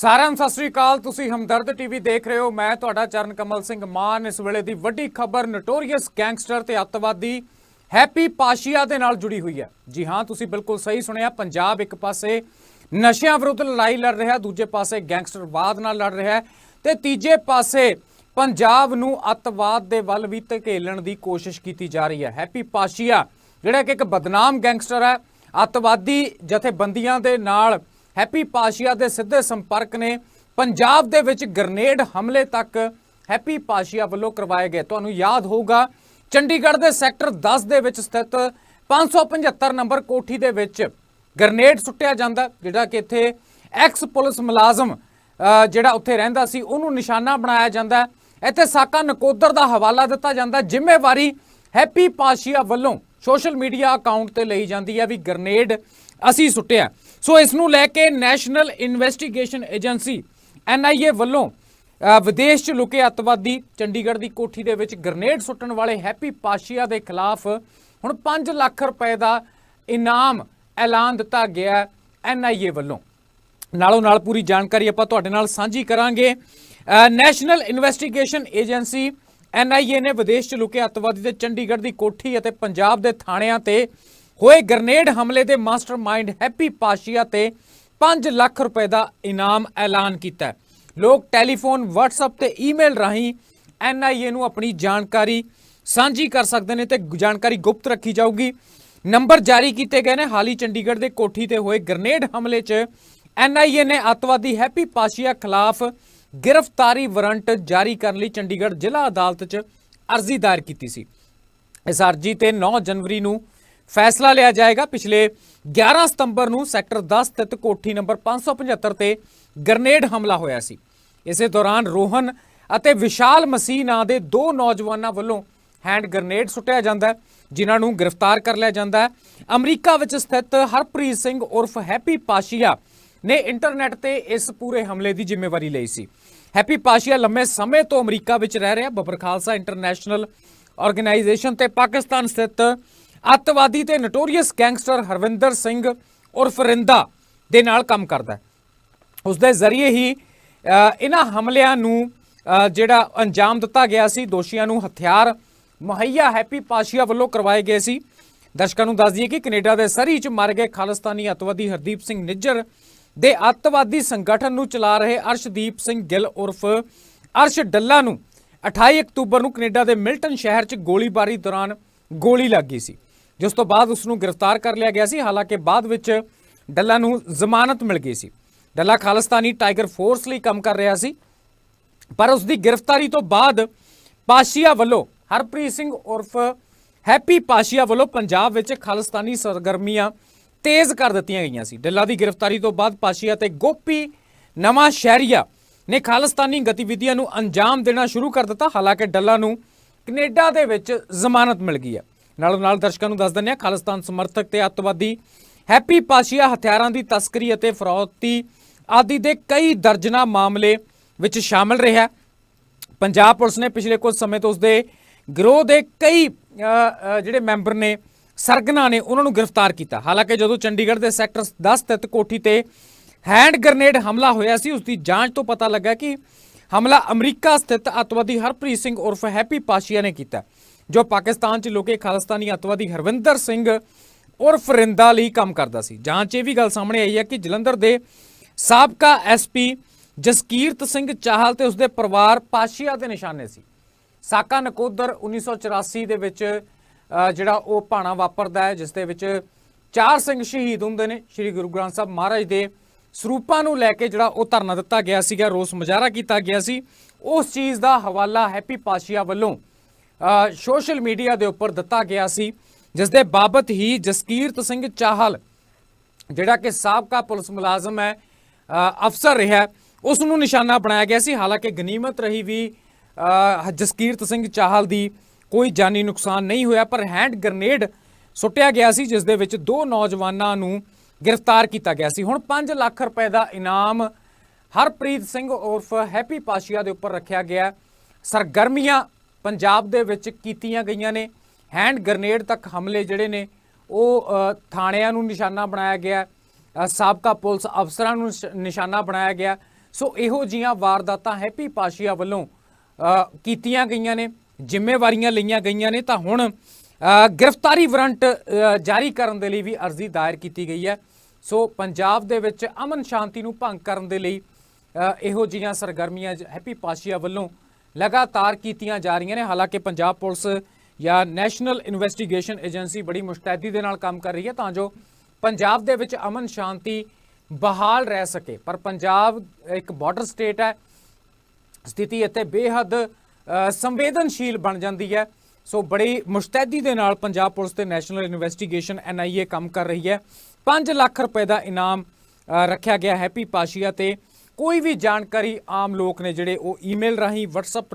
ਸਾਰਿਆਂ ਨੂੰ ਸਤਿ ਸ੍ਰੀ ਅਕਾਲ। ਤੁਸੀਂ ਹਮਦਰਦ ਟੀਵੀ ਦੇਖ ਰਹੇ ਹੋ। ਮੈਂ ਤੁਹਾਡਾ ਚਰਨ ਕਮਲ ਸਿੰਘ ਮਾਨ। ਇਸ ਵੇਲੇ ਦੀ ਵੱਡੀ ਖਬਰ ਨਟੋਰੀਅਸ ਗੈਂਗਸਟਰ ਤੇ ਅੱਤਵਾਦੀ ਹੈਪੀ ਪਾਸ਼ੀਆ ਦੇ ਨਾਲ ਜੁੜੀ ਹੋਈ ਹੈ। ਜੀ ਹਾਂ, ਤੁਸੀਂ ਬਿਲਕੁਲ ਸਹੀ ਸੁਣਿਆ। ਪੰਜਾਬ ਇੱਕ ਪਾਸੇ ਨਸ਼ਿਆਂ ਵਿਰੁੱਧ ਲੜਾਈ ਲੜ ਰਿਹਾ, ਦੂਜੇ ਪਾਸੇ ਗੈਂਗਸਟਰਵਾਦ ਨਾਲ ਲੜ ਰਿਹਾ ਹੈ ਤੇ ਤੀਜੇ ਪਾਸੇ ਪੰਜਾਬ ਨੂੰ ਅੱਤਵਾਦ ਦੇ ਵੱਲ ਵੀ ਧਕੇਲਣ ਦੀ ਕੋਸ਼ਿਸ਼ ਕੀਤੀ ਜਾ ਰਹੀ ਹੈ। ਹੈਪੀ ਪਾਸ਼ੀਆ, ਜਿਹੜਾ ਕਿ ਇੱਕ ਬਦਨਾਮ ਗੈਂਗਸਟਰ ਹੈ, ਅੱਤਵਾਦੀ ਜਥੇਬੰਦੀਆਂ ਦੇ ਨਾਲ ਹੈਪੀ ਪਾਸ਼ੀਆ ਦੇ ਸਿੱਧੇ ਸੰਪਰਕ ਨੇ ਪੰਜਾਬ ਦੇ ਵਿੱਚ ਗ੍ਰਨੇਡ ਹਮਲੇ ਤੱਕ ਹੈਪੀ ਪਾਸ਼ੀਆ ਵੱਲੋਂ ਕਰਵਾਏ ਗਏ। ਤੁਹਾਨੂੰ ਯਾਦ ਹੋਊਗਾ, ਚੰਡੀਗੜ੍ਹ ਦੇ ਸੈਕਟਰ 10 ਦੇ ਵਿੱਚ ਸਥਿਤ 575 ਨੰਬਰ ਕੋਠੀ ਦੇ ਵਿੱਚ ਗ੍ਰਨੇਡ ਸੁੱਟਿਆ ਜਾਂਦਾ, ਜਿਹੜਾ ਕਿ ਇੱਥੇ ਐਕਸ ਪੁਲਿਸ ਮੁਲਾਜ਼ਮ ਜਿਹੜਾ ਉੱਥੇ ਰਹਿੰਦਾ ਸੀ, ਉਹਨੂੰ ਨਿਸ਼ਾਨਾ ਬਣਾਇਆ ਜਾਂਦਾ ਇੱਥੇ ਸਾਕਾ ਨਕੋਦਰ ਦਾ ਹਵਾਲਾ ਦਿੱਤਾ ਜਾਂਦਾ ਜ਼ਿੰਮੇਵਾਰੀ ਹੈਪੀ ਪਾਸ਼ੀਆ ਵੱਲੋਂ ਸੋਸ਼ਲ ਮੀਡੀਆ ਅਕਾਊਂਟ ਤੇ ਲਈ ਜਾਂਦੀ ਹੈ ਵੀ ਗ੍ਰਨੇਡ ਅਸੀਂ ਸੁੱਟਿਆ। ਸੋ ਇਸ ਨੂੰ ਲੈ ਕੇ ਨੈਸ਼ਨਲ ਇਨਵੈਸਟੀਗੇਸ਼ਨ ਏਜੰਸੀ ਐਨਆਈਏ ਵੱਲੋਂ ਵਿਦੇਸ਼ 'ਚ ਲੁਕੇ ਅੱਤਵਾਦੀ ਚੰਡੀਗੜ੍ਹ ਦੀ ਕੋਠੀ ਦੇ ਵਿੱਚ ਗ੍ਰਨੇਡ ਸੁੱਟਣ ਵਾਲੇ ਹੈਪੀ ਪਾਸ਼ੀਆ ਦੇ ਖਿਲਾਫ ਹੁਣ 5 ਲੱਖ ਰੁਪਏ ਦਾ ਇਨਾਮ ਐਲਾਨ ਦਿੱਤਾ ਗਿਆ ਐਨਆਈਏ ਵੱਲੋਂ। ਨਾਲੋਂ ਨਾਲ ਪੂਰੀ ਜਾਣਕਾਰੀ ਆਪਾਂ ਤੁਹਾਡੇ ਨਾਲ ਸਾਂਝੀ ਕਰਾਂਗੇ। ਨੈਸ਼ਨਲ ਇਨਵੈਸਟੀਗੇਸ਼ਨ ਏਜੰਸੀ ਐਨਆਈਏ ਨੇ ਵਿਦੇਸ਼ 'ਚ ਲੁਕੇ ਅੱਤਵਾਦੀ ਦੇ ਚੰਡੀਗੜ੍ਹ ਦੀ ਕੋਠੀ ਅਤੇ ਪੰਜਾਬ ਦੇ ਥਾਣਿਆਂ ਤੇ ਹੋਏ ਗ੍ਰਨੇਡ ਹਮਲੇ ਦੇ ਮਾਸਟਰਮਾਈਂਡ ਹੈਪੀ ਪਾਸ਼ੀਆ ਤੇ 5 ਲੱਖ ਰੁਪਏ ਦਾ ਇਨਾਮ ਐਲਾਨ ਕੀਤਾ ਲੋਕ ਟੈਲੀਫੋਨ, WhatsApp ਤੇ ਈਮੇਲ ਰਾਹੀਂ ਐਨਆਈਏ ਨੂੰ ਆਪਣੀ ਜਾਣਕਾਰੀ ਸਾਂਝੀ ਕਰ ਸਕਦੇ ਨੇ ਤੇ ਜਾਣਕਾਰੀ ਗੁਪਤ ਰੱਖੀ ਜਾਊਗੀ। ਨੰਬਰ ਜਾਰੀ ਕੀਤੇ ਗਏ ਨੇ। ਹਾਲੀ ਚੰਡੀਗੜ੍ਹ ਦੇ ਕੋਠੀ ਤੇ ਹੋਏ ਗ੍ਰਨੇਡ ਹਮਲੇ 'ਚ ਐਨਆਈਏ ਨੇ ਅੱਤਵਾਦੀ ਹੈਪੀ ਪਾਸ਼ੀਆ ਖਿਲਾਫ ਗ੍ਰਿਫਤਾਰੀ ਵਾਰੰਟ ਜਾਰੀ ਕਰਨ ਲਈ ਚੰਡੀਗੜ੍ਹ ਜ਼ਿਲ੍ਹਾ ਅਦਾਲਤ 'ਚ ਅਰਜ਼ੀ ਦਾਇਰ ਕੀਤੀ ਸੀ। ਇਸ ਅਰਜ਼ੀ ਤੇ 9 ਜਨਵਰੀ ਨੂੰ ਫੈਸਲਾ ਲਿਆ ਜਾਏਗਾ। ਪਿਛਲੇ 11 ਸਤੰਬਰ ਨੂੰ ਸੈਕਟਰ 10 ਸਥਿਤ ਕੋਠੀ ਨੰਬਰ 575 ਤੇ ਗ੍ਰਨੇਡ ਹਮਲਾ ਹੋਇਆ ਸੀ। ਇਸੇ ਦੌਰਾਨ ਰੋਹਨ ਅਤੇ ਵਿਸ਼ਾਲ ਮਸੀਹ ਨਾਂ ਦੇ ਦੋ ਨੌਜਵਾਨਾਂ ਵੱਲੋਂ ਹੈਂਡ ਗ੍ਰਨੇਡ ਸੁੱਟਿਆ ਜਾਂਦਾ ਜਿਨ੍ਹਾਂ ਨੂੰ ਗ੍ਰਿਫਤਾਰ ਕਰ ਲਿਆ ਜਾਂਦਾ ਅਮਰੀਕਾ ਵਿੱਚ ਸਥਿਤ ਹਰਪ੍ਰੀਤ ਸਿੰਘ ਉਰਫ ਹੈਪੀ ਪਾਸ਼ੀਆ ਨੇ ਇੰਟਰਨੈਟ ਤੇ ਇਸ ਪੂਰੇ ਹਮਲੇ ਦੀ ਜ਼ਿੰਮੇਵਾਰੀ ਲਈ ਸੀ। ਹੈਪੀ ਪਾਸ਼ੀਆ ਲੰਮੇ ਸਮੇਂ ਤੋਂ ਅਮਰੀਕਾ ਵਿੱਚ ਰਹਿ ਰਿਹਾ, ਬਬਰ ਖਾਲਸਾ ਇੰਟਰਨੈਸ਼ਨਲ ਆਰਗੇਨਾਈਜੇਸ਼ਨ ਤੇ ਪਾਕਿਸਤਾਨ ਸਥਿਤ ਅੱਤਵਾਦੀ ਤੇ ਨਟੋਰੀਅਸ ਗੈਂਗਸਟਰ ਹਰਵਿੰਦਰ ਸਿੰਘ ਉਰਫ ਰਿੰਦਾ ਦੇ ਨਾਲ ਕੰਮ ਕਰਦਾ ਹੈ। ਉਸ ਦੇ ਜ਼ਰੀਏ ਹੀ ਇਹਨਾਂ ਹਮਲਿਆਂ ਨੂੰ ਜਿਹੜਾ ਅੰਜਾਮ ਦਿੱਤਾ ਗਿਆ ਸੀ, ਦੋਸ਼ੀਆਂ ਨੂੰ ਹਥਿਆਰ, ਮੁਹੱਈਆ ਹੈਪੀ ਪਾਸ਼ੀਆ ਵੱਲੋਂ ਕਰਵਾਏ ਗਏ ਸੀ। ਦਰਸ਼ਕਾਂ ਨੂੰ ਦੱਸ ਦਈਏ ਕਿ ਕੈਨੇਡਾ ਦੇ ਸਰੀ 'ਚ ਮਾਰੇ ਗਏ ਖਾਲਿਸਤਾਨੀ ਅੱਤਵਾਦੀ ਹਰਦੀਪ ਸਿੰਘ ਨਿੱਜਰ ਦੇ ਅੱਤਵਾਦੀ ਸੰਗਠਨ ਨੂੰ ਚਲਾ ਰਹੇ ਅਰਸ਼ਦੀਪ ਸਿੰਘ ਗਿੱਲ ਉਰਫ ਅਰਸ਼ ਡੱਲਾ ਨੂੰ 28 ਅਕਤੂਬਰ ਨੂੰ ਕੈਨੇਡਾ ਦੇ ਮਿਲਟਨ ਸ਼ਹਿਰ 'ਚ ਗੋਲੀਬਾਰੀ ਦੌਰਾਨ ਗੋਲੀ ਲੱਗ ਗਈ ਸੀ। ਜਿਸ ਤੋਂ ਬਾਅਦ ਉਸ ਨੂੰ ਗ੍ਰਿਫਤਾਰ ਕਰ ਲਿਆ ਗਿਆ ਸੀ, ਹਾਲਾਂਕਿ ਬਾਅਦ ਵਿੱਚ ਡੱਲਾ ਨੂੰ ਜ਼ਮਾਨਤ ਮਿਲ ਗਈ ਸੀ। ਡੱਲਾ ਖਾਲਿਸਤਾਨੀ ਟਾਈਗਰ ਫੋਰਸ ਲਈ ਕੰਮ ਕਰ ਰਿਹਾ ਸੀ। ਪਰ ਉਸ ਦੀ ਗ੍ਰਿਫਤਾਰੀ ਤੋਂ ਬਾਅਦ ਪਾਸ਼ੀਆ ਵੱਲੋਂ ਹਰਪ੍ਰੀਤ ਸਿੰਘ ਉਰਫ ਹੈਪੀ ਪਾਸ਼ੀਆ ਵੱਲੋਂ ਪੰਜਾਬ ਵਿੱਚ ਖਾਲਿਸਤਾਨੀ ਸਰਗਰਮੀਆਂ ਤੇਜ਼ ਕਰ ਦਿੱਤੀਆਂ ਗਈਆਂ ਸੀ। ਡੱਲਾ ਦੀ ਗ੍ਰਿਫਤਾਰੀ ਤੋਂ ਬਾਅਦ ਪਾਸ਼ੀਆ ਤੇ ਗੋਪੀ ਨਵਾਂ ਸ਼ਹਿਰੀਆ ਨੇ ਖਾਲਿਸਤਾਨੀ ਗਤੀਵਿਧੀਆਂ ਨੂੰ ਅੰਜਾਮ ਦੇਣਾ ਸ਼ੁਰੂ ਕਰ ਦਿੱਤਾ। ਹਾਲਾਂਕਿ ਡੱਲਾ ਨੂੰ ਕੈਨੇਡਾ ਦੇ ਵਿੱਚ ਜ਼ਮਾਨਤ ਮਿਲ ਗਈ ਹੈ। ਨਾਲੋਂ ਨਾਲ ਦਰਸ਼ਕਾਂ ਨੂੰ ਦੱਸ ਦਿੰਦੇ ਹਾਂ, ਖਾਲਿਸਤਾਨ ਸਮਰਥਕ ਤੇ ਅੱਤਵਾਦੀ ਹੈਪੀ ਪਾਸ਼ੀਆ ਹਥਿਆਰਾਂ ਦੀ ਤਸਕਰੀ ਅਤੇ ਫਰੌਤੀ ਆਦਿ ਦੇ ਕਈ ਦਰਜਨਾ ਮਾਮਲੇ ਵਿੱਚ ਸ਼ਾਮਲ ਰਿਹਾ ਪੰਜਾਬ ਪੁਲਿਸ ਨੇ ਪਿਛਲੇ ਕੁਝ ਸਮੇਂ ਤੋਂ ਉਸਦੇ ਗਰੋਹ ਦੇ ਕਈ ਜਿਹੜੇ ਮੈਂਬਰ ਨੇ, ਸਰਗਨਾ ਨੇ ਉਹਨਾਂ ਨੂੰ ਗ੍ਰਿਫਤਾਰ ਕੀਤਾ। ਹਾਲਾਂਕਿ ਜਦੋਂ ਚੰਡੀਗੜ੍ਹ ਦੇ ਸੈਕਟਰ 10 ਸਥਿਤ ਕੋਠੀ ਤੇ ਹੈਂਡ ਗ੍ਰਨੇਡ ਹਮਲਾ ਹੋਇਆ ਸੀ ਉਸ ਦੀ ਜਾਂਚ ਤੋਂ ਪਤਾ ਲੱਗਾ ਕਿ ਹਮਲਾ ਅਮਰੀਕਾ ਸਥਿਤ ਅੱਤਵਾਦੀ ਹਰਪ੍ਰੀਤ ਸਿੰਘ ਉਰਫ ਹੈਪੀ ਪਾਸ਼ੀਆ ਨੇ ਕੀਤਾ। ਜੋ ਪਾਕਿਸਤਾਨ 'ਚ ਲੋਕੇ ਖਾਲਿਸਤਾਨੀ ਅੱਤਵਾਦੀ ਹਰਵਿੰਦਰ ਸਿੰਘ ਉਰਫ ਰਿੰਦਾ ਲਈ ਕੰਮ ਕਰਦਾ ਸੀ। ਜਾਂਚ ਇਹ ਵੀ ਗੱਲ ਸਾਹਮਣੇ ਆਈ ਹੈ ਕਿ ਜਲੰਧਰ ਦੇ ਸਾਬਕਾ ਐਸਪੀ ਜਸਕੀਰਤ ਸਿੰਘ ਚਾਹਲ ਤੇ ਉਸਦੇ ਪਰਿਵਾਰ ਪਾਸ਼ੀਆ ਦੇ ਨਿਸ਼ਾਨੇ ਸੀ। ਸਾਕਾ ਨਕੋਦਰ 1984 ਦੇ ਵਿੱਚ ਜਿਹੜਾ ਉਹ ਭਾਣਾ ਵਾਪਰਦਾ ਹੈ, ਜਿਸ ਦੇ ਵਿੱਚ ਚਾਰ ਸਿੰਘ ਸ਼ਹੀਦ ਹੁੰਦੇ ਨੇ। ਸ੍ਰੀ ਗੁਰੂ ਗ੍ਰੰਥ ਸਾਹਿਬ ਮਹਾਰਾਜ ਦੇ ਸਰੂਪਾਂ ਨੂੰ ਲੈ ਕੇ ਜਿਹੜਾ ਉਹ ਧਰਨਾ ਦਿੱਤਾ ਗਿਆ ਸੀਗਾ, ਰੋਸ ਮੁਜ਼ਾਹਰਾ ਕੀਤਾ ਗਿਆ ਸੀ। ਉਸ ਚੀਜ਼ ਦਾ ਹਵਾਲਾ ਹੈਪੀ ਪਾਸ਼ੀਆ ਵੱਲੋਂ ਸੋਸ਼ਲ ਮੀਡੀਆ ਦੇ ਉੱਪਰ ਦਿੱਤਾ ਗਿਆ ਸੀ ਜਿਸ ਦੇ ਬਾਬਤ ਹੀ ਜਸਕੀਰਤ ਸਿੰਘ ਚਾਹਲ, ਜਿਹੜਾ ਕਿ ਸਾਬਕਾ ਪੁਲਿਸ ਮੁਲਾਜ਼ਮ ਹੈ ਅਫਸਰ ਰਿਹਾ ਉਸ ਨੂੰ ਨਿਸ਼ਾਨਾ ਬਣਾਇਆ ਗਿਆ ਸੀ। ਹਾਲਾਂਕਿ ਗਨੀਮਤ ਰਹੀ ਵੀ ਜਸਕੀਰਤ ਸਿੰਘ ਚਾਹਲ ਦੀ ਕੋਈ ਜਾਨੀ ਨੁਕਸਾਨ ਨਹੀਂ ਹੋਇਆ, ਪਰ ਹੈਂਡ ਗ੍ਰਨੇਡ ਸੁੱਟਿਆ ਗਿਆ ਸੀ ਜਿਸ ਦੇ ਵਿੱਚ ਦੋ ਨੌਜਵਾਨਾਂ ਨੂੰ ਗ੍ਰਿਫਤਾਰ ਕੀਤਾ ਗਿਆ ਸੀ। ਹੁਣ 5 ਲੱਖ ਰੁਪਏ ਦਾ ਇਨਾਮ ਹਰਪ੍ਰੀਤ ਸਿੰਘ ਉਰਫ ਹੈਪੀ ਪਾਸ਼ੀਆ ਦੇ ਉੱਪਰ ਰੱਖਿਆ ਗਿਆ। ਸਰਗਰਮੀਆਂ ਪੰਜਾਬ ਦੇ ਵਿੱਚ ਕੀਤੀਆਂ ਗਈਆਂ ਨੇ। ਹੈਂਡ ਗ੍ਰਨੇਡ ਤੱਕ ਹਮਲੇ ਜਿਹੜੇ ਨੇ, ਉਹ ਥਾਣਿਆਂ ਨੂੰ ਨਿਸ਼ਾਨਾ ਬਣਾਇਆ ਗਿਆ। ਸਾਬਕਾ ਪੁਲਿਸ ਅਫਸਰਾਂ ਨੂੰ ਨਿਸ਼- ਨਿਸ਼ਾਨਾ ਬਣਾਇਆ ਗਿਆ। ਸੋ ਇਹੋ ਜੀਆਂ ਵਾਰਦਾਤਾਂ ਹੈਪੀ ਪਾਸ਼ੀਆ ਵੱਲੋਂ ਕੀਤੀਆਂ ਗਈਆਂ ਨੇ, ਜ਼ਿੰਮੇਵਾਰੀਆਂ ਲਈਆਂ ਗਈਆਂ ਨੇ। ਤਾਂ ਹੁਣ ਗ੍ਰਿਫਤਾਰੀ ਵਾਰੰਟ ਜਾਰੀ ਕਰਨ ਦੇ ਲਈ ਵੀ ਅਰਜ਼ੀ ਦਾਇਰ ਕੀਤੀ ਗਈ ਹੈ। ਸੋ ਪੰਜਾਬ ਦੇ ਵਿੱਚ ਅਮਨ ਸ਼ਾਂਤੀ ਨੂੰ ਭੰਗ ਕਰਨ ਦੇ ਲਈ ਇਹੋ ਜਿਹੀਆਂ ਸਰਗਰਮੀਆਂ ਜ- ਹੈਪੀ ਪਾਸ਼ੀਆ ਵੱਲੋਂ ਲਗਾਤਾਰ ਕੀਤੀਆਂ ਜਾ ਰਹੀਆਂ ਨੇ। ਹਾਲਾਂਕਿ ਪੰਜਾਬ ਪੁਲਿਸ ਜਾਂ ਨੈਸ਼ਨਲ ਇਨਵੈਸਟੀਗੇਸ਼ਨ ਏਜੰਸੀ ਬੜੀ ਮੁਸਤੈਦੀ ਦੇ ਨਾਲ ਕੰਮ ਕਰ ਰਹੀ ਹੈ, ਤਾਂ ਜੋ ਪੰਜਾਬ ਦੇ ਵਿੱਚ ਅਮਨ ਸ਼ਾਂਤੀ ਬਹਾਲ ਰਹਿ ਸਕੇ। ਪਰ ਪੰਜਾਬ ਇੱਕ ਬਾਰਡਰ ਸਟੇਟ ਹੈ। ਸਥਿਤੀ ਇੱਥੇ ਬੇਹੱਦ ਸੰਵੇਦਨਸ਼ੀਲ ਬਣ ਜਾਂਦੀ ਹੈ। ਸੋ ਬੜੀ ਮੁਸਤੈਦੀ ਦੇ ਨਾਲ ਪੰਜਾਬ ਪੁਲਿਸ ਤੇ ਨੈਸ਼ਨਲ ਇਨਵੈਸਟੀਗੇਸ਼ਨ ਐਨਆਈਏ ਕੰਮ ਕਰ ਰਹੀ ਹੈ। 5 ਲੱਖ ਰੁਪਏ ਦਾ ਇਨਾਮ ਰੱਖਿਆ ਗਿਆ ਹੈਪੀ ਪਾਸ਼ੀਆ ਤੇ ਕੋਈ ਵੀ ਜਾਣਕਾਰੀ ਆਮ ਲੋਕ ਨੇ ਜਿਹੜੇ ਉਹ ਈਮੇਲ ਰਾਹੀਂ WhatsApp